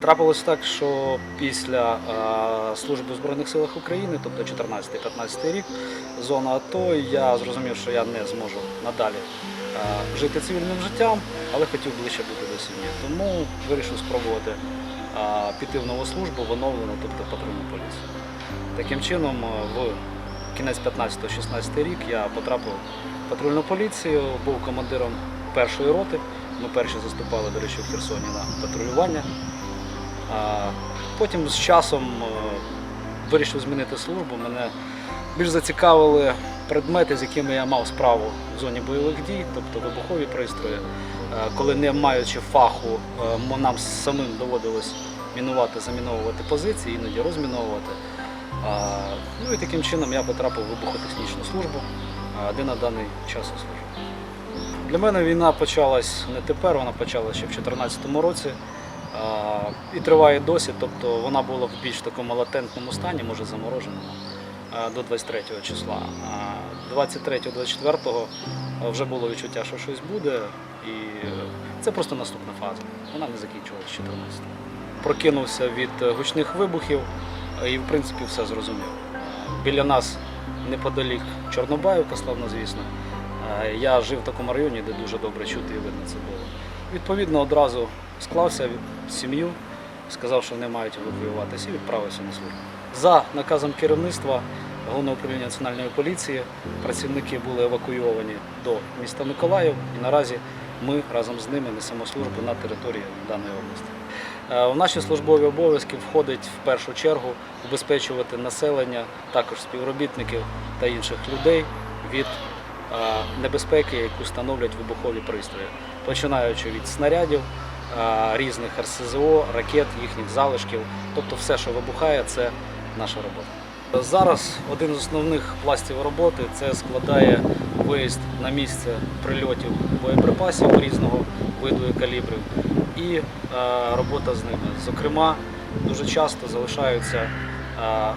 Трапилось так, що після е, служби в Збройних силах України, тобто 14-15 рік, зона АТО, я зрозумів, що я не зможу надалі е, жити цивільним життям, але хотів ближче бути до сім'ї. Тому вирішив спробувати е, піти в нову службу в оновлену, тобто патрульну поліцію. Таким чином, в кінець 15-16 рік я потрапив в патрульну поліцію, був командиром першої роти. Ми перші заступали, до речі, в Херсоні на патрулювання. Потім з часом е, вирішив змінити службу. Мене більш зацікавили предмети, з якими я мав справу в зоні бойових дій, тобто вибухові пристрої. Е, Коли не маючи фаху, е, нам самим доводилось мінувати, заміновувати позиції, іноді розміновувати. Ну і таким чином я потрапив в вибухотехнічну службу, де на даний час і служу. Для мене війна почалась не тепер, вона почалася ще в 2014 році. І триває досі, тобто вона була в більш такому латентному стані, може замороженому, до 23 числа. А 23-24 вже було відчуття, що щось буде, і е, це просто наступна фаза. Вона не закінчувалася з 14 Прокинувся від е, гучних вибухів і, в принципі, все зрозумів. Біля нас неподалік Чорнобаївка, славно звісно. Я жив в такому районі, де дуже добре чути і видно це було. Відповідно, одразу склався в сім'ю, сказав, що вони мають евакуюватися і відправився на службу. За наказом керівництва Головного управління національної поліції працівники були евакуйовані до міста Миколаїв і наразі ми разом з ними несемо службу на території даної області. Е, В наші службові обов'язки входить в першу чергу убезпечувати населення, також співробітників та інших людей від е, небезпеки, яку становлять вибухові пристрої, починаючи від снарядів, е, різних РСЗО, ракет, їхніх залишків, тобто все, що вибухає, це наша робота. Зараз один з основних пластів роботи це складає виїзд на місце прильотів боєприпасів різного виду і калібрів і е, робота з ними. Зокрема, дуже часто залишаються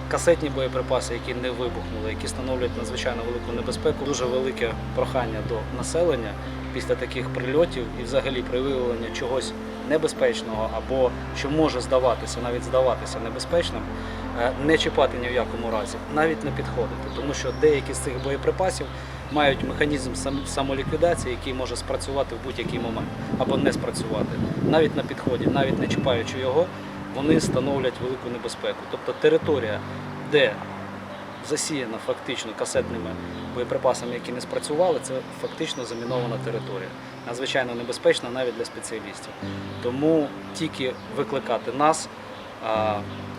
касетні боєприпаси, які не вибухнули, які становлять надзвичайно велику небезпеку. Дуже велике прохання до населення після таких прильотів і взагалі при виявленні чогось небезпечного або що може здаватися, навіть здаватися небезпечним, е, не чіпати ні в якому разі, навіть не підходити, тому що деякі з цих боєприпасів мають механізм самоліквідації, який може спрацювати в будь-який момент або не спрацювати. Навіть на підході, навіть не чіпаючи його, вони становлять велику небезпеку. Тобто територія, де засіяна фактично касетними боєприпасами, які не спрацювали, це фактично замінована територія. Надзвичайно небезпечна навіть для спеціалістів. Тому тільки викликати нас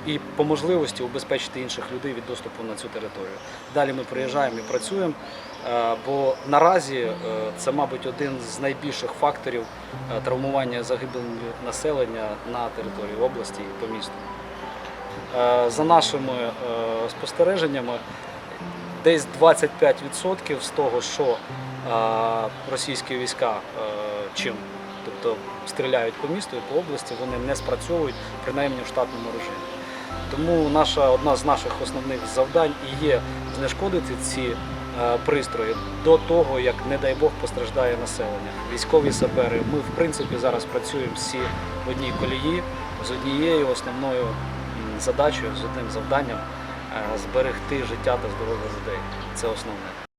і по можливості убезпечити інших людей від доступу на цю територію. Далі ми приїжджаємо і працюємо, бо наразі е, це, мабуть, один з найбільших факторів е, травмування загибелі населення на території області і по місту. Е, За нашими е, спостереженнями, десь 25% з того, що е, російські війська е, чим, тобто стріляють по місту і по області, вони не спрацьовують принаймні в штатному режимі. Тому наша одна з наших основних завдань і є знешкодити ці е, пристрої до того, як, не дай Бог, постраждає населення. Військові сапери, ми в принципі зараз працюємо всі в одній колії з однією основною задачею, з одним завданням е, зберегти життя та здоров'я людей. Це основне.